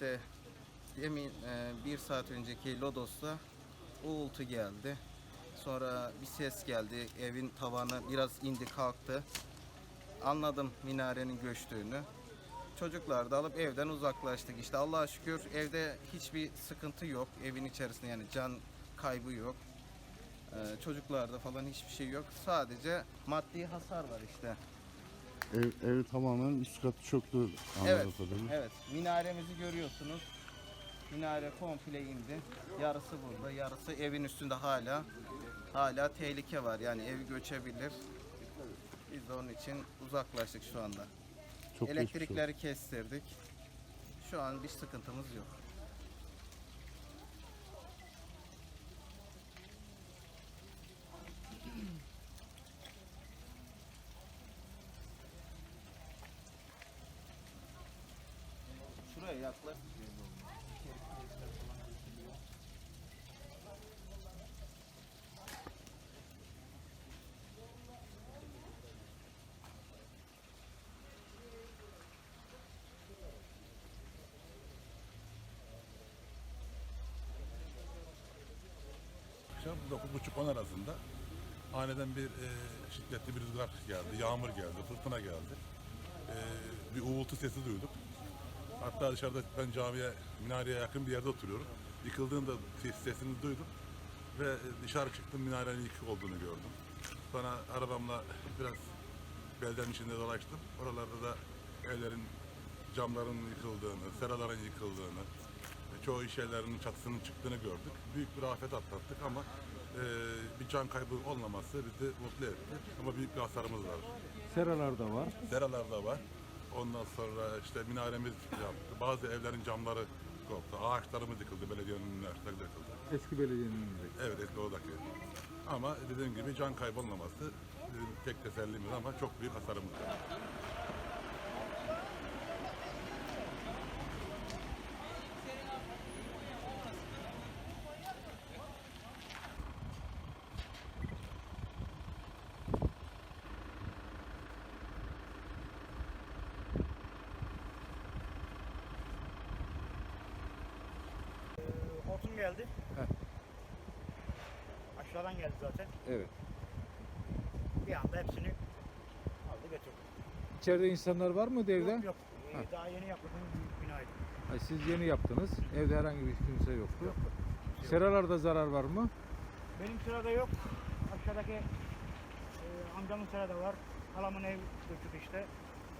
işte demin e, bir saat önceki Lodos'ta uğultu geldi. Sonra bir ses geldi. Evin tavanı biraz indi kalktı. Anladım minarenin göçtüğünü. Çocuklar da alıp evden uzaklaştık. İşte Allah'a şükür evde hiçbir sıkıntı yok. Evin içerisinde yani can kaybı yok. Ee, çocuklarda falan hiçbir şey yok. Sadece maddi hasar var işte. Ev, ev tamamen üst katı çöktü Evet, kadarıyla. evet. Minaremizi görüyorsunuz. Minare komple indi. Yarısı burada, yarısı evin üstünde hala. Hala tehlike var. Yani ev göçebilir. Biz de onun için uzaklaştık şu anda. Çok. Elektrikleri kestirdik. Şu an bir sıkıntımız yok. Şuraya yaklaş. Akşam 9.30-10 arasında aniden bir e, şiddetli bir rüzgar geldi, yağmur geldi, fırtına geldi. E, bir uğultu sesi duyduk. Hatta dışarıda ben camiye, minareye yakın bir yerde oturuyorum. Yıkıldığında ses, sesini duydum ve dışarı çıktım minarenin yıkık olduğunu gördüm. Sonra arabamla biraz beldenin içinde dolaştım. Oralarda da evlerin camların yıkıldığını, seraların yıkıldığını, çoğu iş yerlerinin çatısının çıktığını gördük. Büyük bir afet atlattık ama e, bir can kaybı olmaması bizi mutlu etti. Ama büyük bir hasarımız var. Seralar da var. Seralar da var. Ondan sonra işte minaremiz yaptı. Bazı evlerin camları koptu. Ağaçlarımız yıkıldı. Belediyenin ağaçları da yıkıldı. Eski belediyenin önünde. Evet eski oradaki. Ama dediğim gibi can kaybı olmaması bizim tek tesellimiz ama çok büyük hasarımız var. Hortum geldi. Aşağıdan geldi zaten. Evet. Bir anda hepsini aldı götürdü. İçeride insanlar var mı evde? Yok yok. Ee, daha yeni büyük binaydı. Ay, siz yeni yaptınız. Evde herhangi bir kimse yoktu. Yok. Seralarda zarar var mı? Benim sırada yok. Aşağıdaki e, amcamın sırada var. Halamın ev götürdü işte.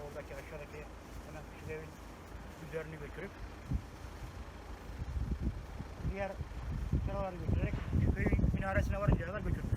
Oradaki aşağıdaki hemen küçük evin üzerini götürüp minaresine varıncaya kadar götürdü.